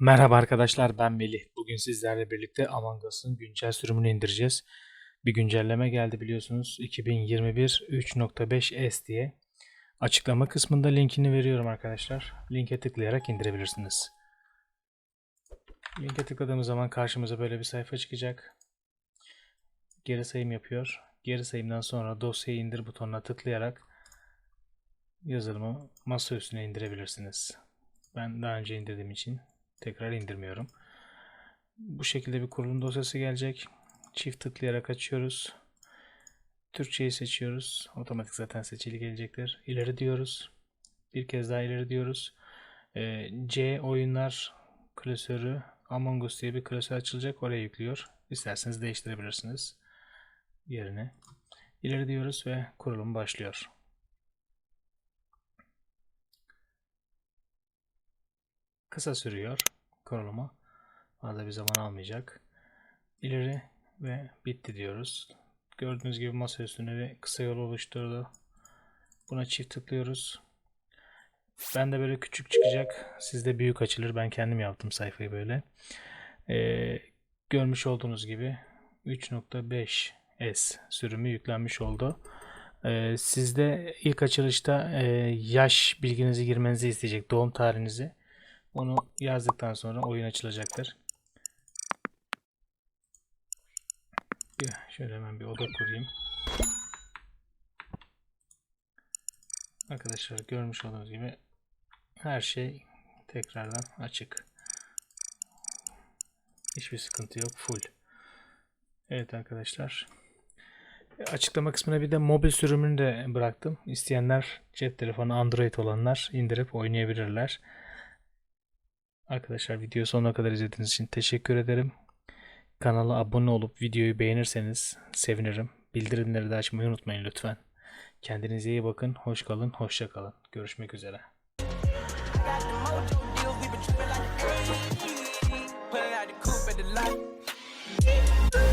Merhaba arkadaşlar ben Melih. Bugün sizlerle birlikte Among Us'ın güncel sürümünü indireceğiz. Bir güncelleme geldi biliyorsunuz 2021 3.5S diye. Açıklama kısmında linkini veriyorum arkadaşlar. Linke tıklayarak indirebilirsiniz. Linke tıkladığımız zaman karşımıza böyle bir sayfa çıkacak. Geri sayım yapıyor. Geri sayımdan sonra dosyayı indir butonuna tıklayarak yazılımı masa üstüne indirebilirsiniz. Ben daha önce indirdiğim için tekrar indirmiyorum. Bu şekilde bir kurulum dosyası gelecek. Çift tıklayarak açıyoruz. Türkçeyi seçiyoruz. Otomatik zaten seçili gelecektir. İleri diyoruz. Bir kez daha ileri diyoruz. Ee, C oyunlar klasörü Among Us diye bir klasör açılacak. Oraya yüklüyor. İsterseniz değiştirebilirsiniz. Yerine. İleri diyoruz ve kurulum başlıyor. Kısa sürüyor kurulumu. Fazla bir zaman almayacak. İleri ve bitti diyoruz. Gördüğünüz gibi masa üstüne bir kısa yol oluşturdu. Buna çift tıklıyoruz. Ben de böyle küçük çıkacak. Sizde büyük açılır. Ben kendim yaptım sayfayı böyle. Ee, görmüş olduğunuz gibi 3.5S sürümü yüklenmiş oldu. Ee, sizde ilk açılışta e, yaş bilginizi girmenizi isteyecek. Doğum tarihinizi. Onu yazdıktan sonra oyun açılacaktır. Şöyle hemen bir oda kurayım. Arkadaşlar görmüş olduğunuz gibi her şey tekrardan açık. Hiçbir sıkıntı yok. Full. Evet arkadaşlar. Açıklama kısmına bir de mobil sürümünü de bıraktım. İsteyenler cep telefonu Android olanlar indirip oynayabilirler. Arkadaşlar videoyu sonuna kadar izlediğiniz için teşekkür ederim. Kanala abone olup videoyu beğenirseniz sevinirim. Bildirimleri de açmayı unutmayın lütfen. Kendinize iyi bakın. Hoş kalın. Hoşça kalın. Görüşmek üzere. 80s. Pulling out the coupe at the lot.